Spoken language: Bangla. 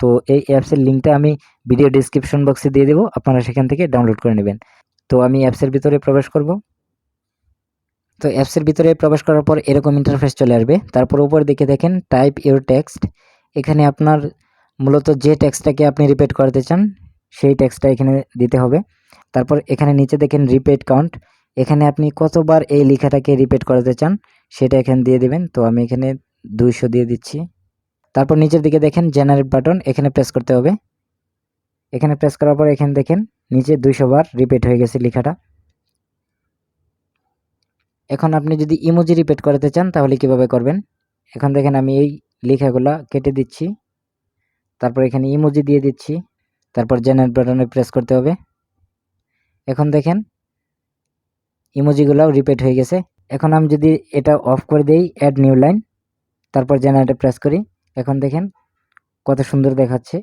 তো এই অ্যাপসের লিঙ্কটা আমি ভিডিও ডিসক্রিপশন বক্সে দিয়ে দেবো, আপনারা সেখান থেকে ডাউনলোড করে নেবেন। তো আমি অ্যাপসের ভিতরে প্রবেশ করব। তো অ্যাপসের ভিতরে প্রবেশ করার পর এরকম ইন্টারফেস চলে আসবে। তারপর উপর দিকে দেখেন টাইপ ইউর টেক্সট এখানে আপনার মূলত যে টেক্সটটাকে আপনি রিপিট করতে চান, সেই টেক্সটটা এখানে দিতে হবে। তারপর এখানে নিচে দেখেন রিপিট কাউন্ট এখানে আপনি কতবার এই লেখাটাকে রিপিট করাতে চান, সেটা এখানে দিয়ে দিবেন। তো আমি এখানে দুইশো দিয়ে দিচ্ছি। তারপর নিচের দিকে দেখেন জেনারেট বাটন এখানে প্রেস করতে হবে। এখানে প্রেস করার পর এখানে দেখেন নিচে দুইশো বার রিপিট হয়ে গেছে লেখাটা। এখন আপনি যদি ইমোজি রিপিট করাতে চান, তাহলে কীভাবে করবেন? এখন দেখেন আমি এই লেখাগুলা কেটে দিচ্ছি। তারপর এখানে ইমোজি দিয়ে দিচ্ছি। তারপর জেনারেট বাটনে প্রেস করতে হবে। এখন দেখেন ইমোজিগুলোও রিপিট হয়ে গেছে। এখন আমি যদি এটা অফ করে দিই অ্যাড নিউ লাইন তারপর জেনারেটে প্রেস করি। এখন দেখেন কত সুন্দর দেখাচ্ছে।